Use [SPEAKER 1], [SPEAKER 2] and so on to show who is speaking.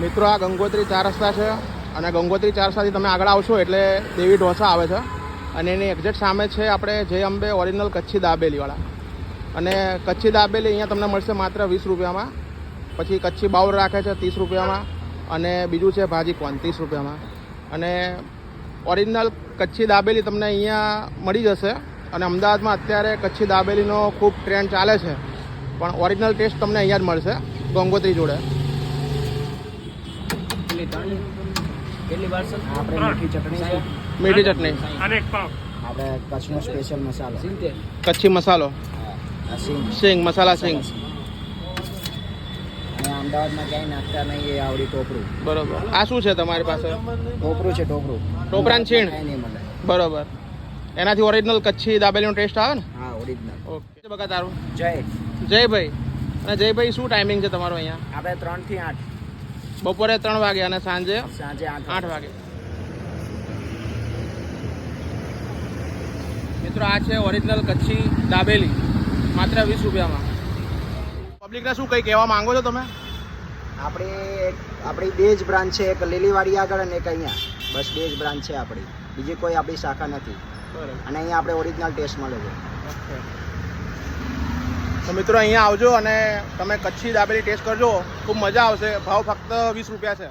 [SPEAKER 1] મિત્રો, આ ગંગોત્રી ચાર રસ્તા છે અને ગંગોત્રી ચાર રસ્તાથી તમે આગળ આવશો એટલે દેવી ઢોસા આવે છે. અને એની એક્ઝેક્ટ સામે છે આપણે જય અંબે ઓરિજિનલ કચ્છી દાબેલીવાળા. અને કચ્છી દાબેલી અહીંયા તમને મળશે માત્ર વીસ રૂપિયામાં. પછી કચ્છી બાઉલ રાખે છે ત્રીસ રૂપિયામાં અને બીજું છે ભાજી કોન, ત્રીસ રૂપિયામાં. અને ઓરિજિનલ કચ્છી દાબેલી તમને અહીંયા મળી જશે. અને અમદાવાદમાં અત્યારે કચ્છી દાબેલીનો ખૂબ ટ્રેન્ડ ચાલે છે. પણ ઓરિજિનલ ટેસ્ટ તમને અહીંયા જ મળશે ગંગોત્રી જોડે.
[SPEAKER 2] ત્રણ કેટલી વાર
[SPEAKER 3] આપણે મીઠી ચટણી. છે
[SPEAKER 1] મીઠી ચટણી
[SPEAKER 4] અને એક પાવ
[SPEAKER 3] આપણે કચ્છનો સ્પેશિયલ મસાલો.
[SPEAKER 1] કચ્છી મસાલો.
[SPEAKER 3] સિંગ.
[SPEAKER 1] સિંગ મસાલા સિંગ.
[SPEAKER 3] અમદાવાદમાં ક્યાંય નાખતા નહીં એ આવડી ટોપરું.
[SPEAKER 1] બરોબર. આ શું છે તમારી પાસે?
[SPEAKER 3] ટોપરું છે ટોપરું.
[SPEAKER 1] ટોપરાન છીણ? બરોબર. એનાથી ઓરિજિનલ કચ્છી દાબેલીનો ટેસ્ટ આવે ને?
[SPEAKER 3] હા ઓરિજિનલ
[SPEAKER 1] ઓકે. તારું.
[SPEAKER 3] જય
[SPEAKER 1] જયભાઈ અને જયભાઈ શું ટાઈમિંગ છે તમારો અહીંયા?
[SPEAKER 3] આપણે ત્રણથી આઠ.
[SPEAKER 1] બપોરે ત્રણ વાગે અને સાંજે
[SPEAKER 3] સાંજે આઠ
[SPEAKER 1] વાગે. મિત્રો આ છે ઓરિજિનલ કચ્છી દાબેલી. માત્ર વીસ રૂપિયામાં. પબ્લિકને શું કંઈ કહેવા માંગો છો તમે?
[SPEAKER 3] આપણી એક આપણી બે જ બ્રાન્ચ છે એક લીલીવાડી આગળ અને એક અહીંયા. બસ બે જ બ્રાન્ચ છે આપણી. બીજી કોઈ આપણી શાખા નથી. અને અહીંયા આપણે ઓરિજિનલ ટેસ્ટ મળે છે.
[SPEAKER 1] તો મિત્રો અહીંયા આવજો અને તમે કચ્છી દાબેલી ટેસ્ટ કરજો. ખૂબ મજા આવશે. ભાવ ફક્ત વીસ રૂપિયા છે.